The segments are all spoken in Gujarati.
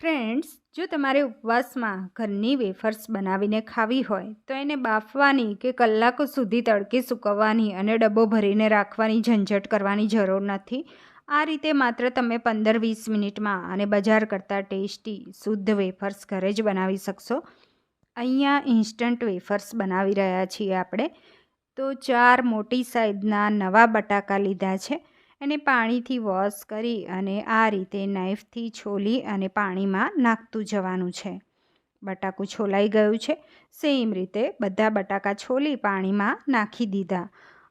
ફ્રેન્ડ્સ જો તમારે ઉપવાસમાં ઘરની વેફર્સ બનાવીને ખાવી હોય, તો એને બાફવાની કે કલાકો સુધી તડકે સૂકવવાની અને ડબ્બો ભરીને રાખવાની ઝંઝટ કરવાની જરૂર નથી. આ રીતે માત્ર તમે પંદર વીસ મિનિટમાં અને બજાર કરતાં ટેસ્ટી, શુદ્ધ વેફર્સ ઘરે જ બનાવી શકશો. અહીંયા ઇન્સ્ટન્ટ વેફર્સ બનાવી રહ્યા છીએ આપણે. તો ચાર મોટી સાઈઝના નવા બટાકા લીધા છે. એને પાણીથી વોશ કરી અને આ રીતે નાઈફથી છોલી અને પાણીમાં નાખતું જવાનું છે. બટાકું છોલાઈ ગયું છે. સેમ રીતે બધા બટાકા છોલી પાણીમાં નાખી દીધા.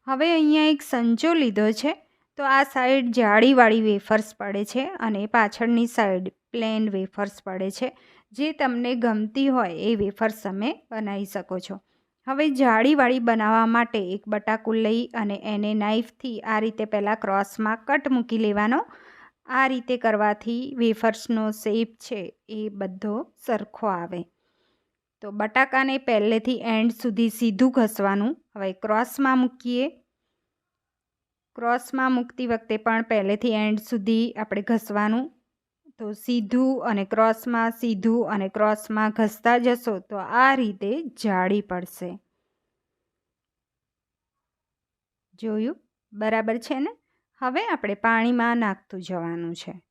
હવે અહીંયા એક સંચો લીધો છે. તો આ સાઈડ જાળીવાળી વેફર્સ પડે છે અને પાછળની સાઈડ પ્લેન વેફર્સ પડે છે. જે તમને ગમતી હોય એ વેફર્સ તમે બનાવી શકો છો. હવે જાળીવાળી બનાવવા માટે એક બટાકું લઈ અને એને નાઈફથી આ રીતે પહેલાં ક્રોસમાં કટ મૂકી લેવાનો. આ રીતે કરવાથી વેફર્સનો શેપ છે એ બધો સરખો આવે. તો બટાકાને પહેલેથી એન્ડ સુધી સીધું ઘસવાનું. હવે ક્રોસમાં મૂકીએ. ક્રોસમાં મૂકતી વખતે પણ પહેલેથી એન્ડ સુધી આપણે ઘસવાનું. તો સીધું અને ક્રોસમાં, સીધું અને ક્રોસમાં ઘસતા જશો તો આ રીતે જાળી પડશે. જોયું? બરાબર છે ને? હવે આપણે પાણીમાં નાખતું જવાનું છે.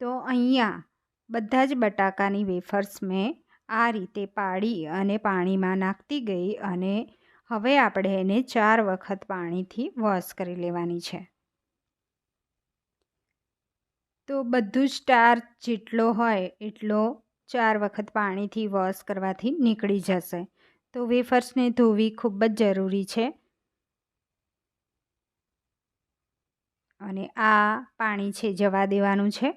તો અહીંયા બધા જ બટાકાની વેફર્સ મેં આ રીતે પાડી અને પાણીમાં નાખતી ગઈ અને હવે આપણે એને ચાર વખત પાણીથી વોશ કરી લેવાની છે. તો બધું જ ટાર જેટલો હોય એટલો ચાર વખત પાણીથી વોશ કરવાથી નીકળી જશે. તો વેફર્સને ધોવી ખૂબ જ જરૂરી છે. અને આ પાણી છે જવા દેવાનું છે.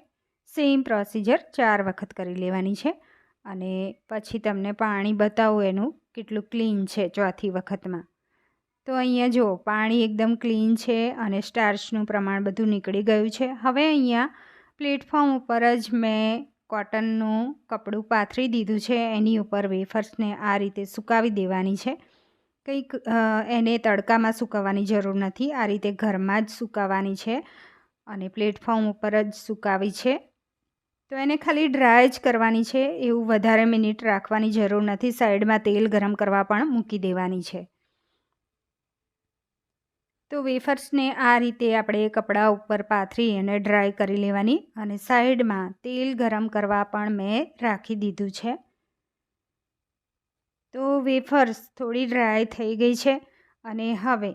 સેમ પ્રોસિજર ચાર વખત કરી લેવાની છે. અને પછી તમને પાણી બતાવું એનું કેટલું ક્લીન છે ચોથી વખતમાં. તો અહીંયા જુઓ, પાણી એકદમ ક્લીન છે અને સ્ટાર્ચનું પ્રમાણ બધું નીકળી ગયું છે. હવે અહીંયા પ્લેટફોર્મ ઉપર જ મેં કોટનનું કપડું પાથરી દીધું છે. એની ઉપર વેફર્સને આ રીતે સુકાવી દેવાની છે. કંઈક એને તડકામાં સુકાવવાની જરૂર નથી. આ રીતે ઘરમાં જ સુકાવવાની છે અને પ્લેટફોર્મ ઉપર જ સુકાવી છે. તો એને ખાલી ડ્રાય જ કરવાની છે. એવું વધારે મિનિટ રાખવાની જરૂર નથી. સાઈડમાં તેલ ગરમ કરવા પણ મૂકી દેવાની છે. તો વેફર્સને આ રીતે આપણે કપડા ઉપર પાથરી અને ડ્રાય કરી લેવાની અને સાઈડમાં તેલ ગરમ કરવા પણ મેં રાખી દીધું છે. તો વેફર્સ થોડી ડ્રાય થઈ ગઈ છે અને હવે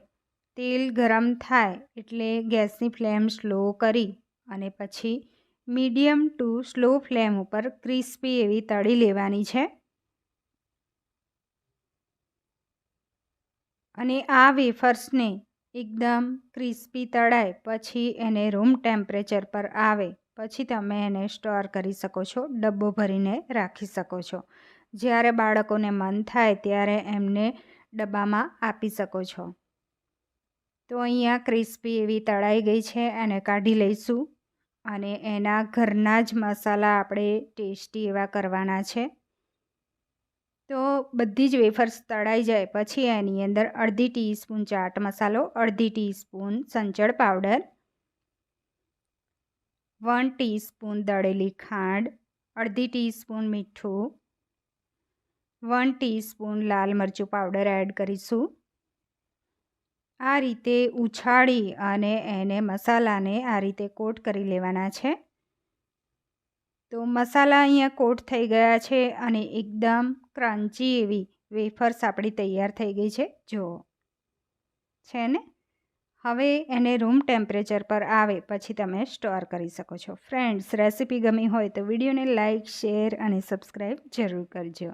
તેલ ગરમ થાય એટલે ગેસની ફ્લેમ સ્લો કરી અને પછી મીડિયમ ટુ સ્લો ફ્લેમ ઉપર ક્રિસ્પી એવી તળી લેવાની છે. અને આ વેફર્સને એકદમ ક્રિસ્પી તળાય, પછી એને રૂમ ટેમ્પરેચર પર આવે, પછી તમે એને સ્ટોર કરી શકો છો, ડબ્બો ભરીને રાખી શકો છો. જ્યારે બાળકોને મન થાય ત્યારે એમને ડબ્બામાં આપી શકો છો. તો અહીંયા ક્રિસ્પી એવી તળાઈ ગઈ છે, એને કાઢી લઈશું. અને એના ઘરના જ મસાલા આપણે ટેસ્ટી એવા કરવાના છે. તો બધી જ વેફર્સ તળાઈ જાય પછી એની અંદર અડધી ટીસ્પૂન ચાટ મસાલો, અડધી ટીસ્પૂન સંચળ પાવડર, વન ટીસ્પૂન દળેલી ખાંડ, અડધી ટીસ્પૂન મીઠું, વન ટીસ્પૂન લાલ મરચું પાવડર એડ કરીશું. આ રીતે ઉછાળી અને એને મસાલાને આ રીતે કોટ કરી લેવાના છે. તો મસાલા અહીંયા કોટ થઈ ગયા છે અને એકદમ ક્રાંચી એવી વેફર્સ આપણી તૈયાર થઈ ગઈ છે. જુઓ. છે ને? હવે એને રૂમ ટેમ્પરેચર પર આવે પછી તમે સ્ટોર કરી શકો છો. ફ્રેન્ડ્સ, રેસીપી ગમી હોય તો વિડીયોને લાઇક શેર અને સબસ્ક્રાઈબ જરૂર કરજો.